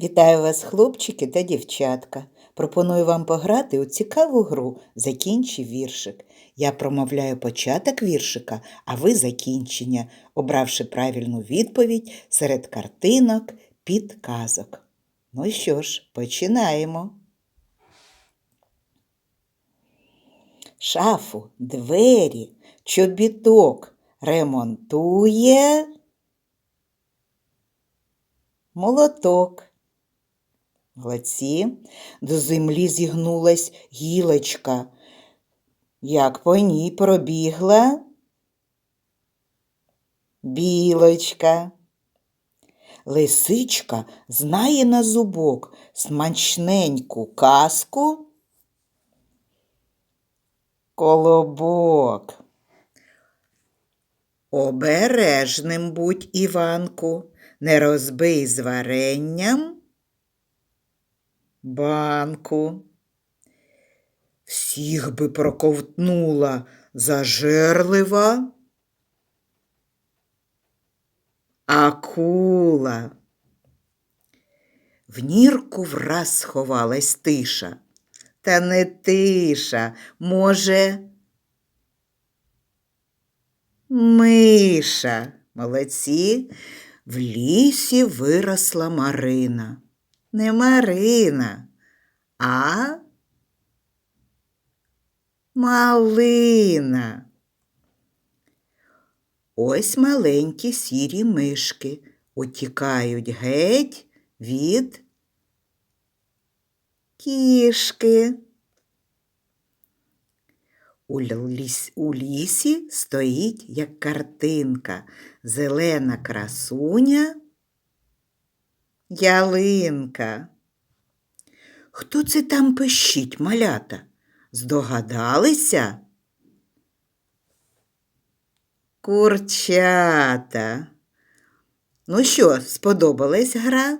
Вітаю вас, хлопчики та дівчатка. Пропоную вам пограти у цікаву гру Закінчи віршик. Я промовляю початок віршика, а ви закінчення, обравши правильну відповідь серед картинок, підказок. Ну що ж, починаємо. Шафу, двері, чобіток ремонтує молоток. Молодці. До землі зігнулась гілочка. Як по ній пробігла білочка. Лисичка знає на зубок смачненьку казку. Колобок. Обережним будь, Іванку, не розбий з варенням банку. Всіх би проковтнула зажерлива акула. В нірку враз сховалась тиша. Та не тиша, може, миша. Молодці. В лісі виросла Марина. Не Марина, а малина. Ось маленькі сірі мишки утікають геть від кішки. У ліс- у лісі стоїть, як картинка, зелена красуня, ялинка. Хто це там пищить, малята? Здогадалися? Курчата. Ну що, сподобалась гра?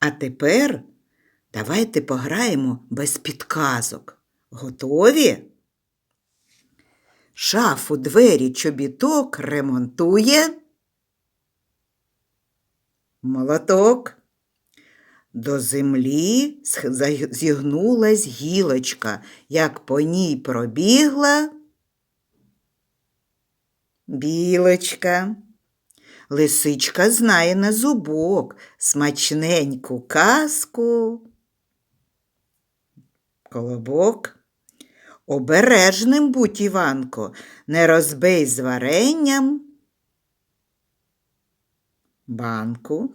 А тепер давайте пограємо без підказок. Готові? Шафу, двері, чобіток ремонтує. Молоток. До землі зігнулась гілочка, як по ній пробігла білочка. Лисичка знає на зубок смачненьку казку. Колобок. Обережним будь, Іванко, не розбий з варенням банку.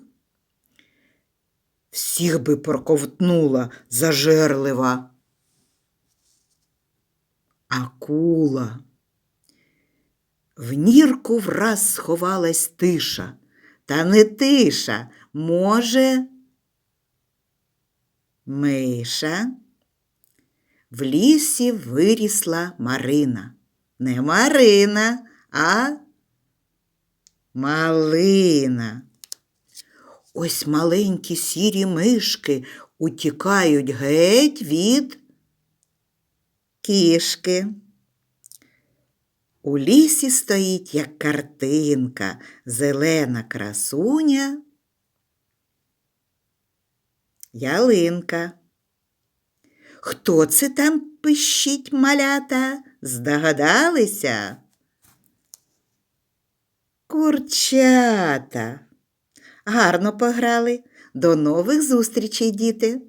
Всіх би проковтнула зажерлива акула. В нірку враз сховалась тиша, та не тиша, може, миша. В лісі вирісла Марина. Не Марина, а малина. Ось маленькі сірі мишки утікають геть від кішки. У лісі стоїть, як картинка, зелена красуня, ялинка. Хто це там пищить малята? Здогадалися? Курчата. Гарно пограли. До нових зустрічей, діти!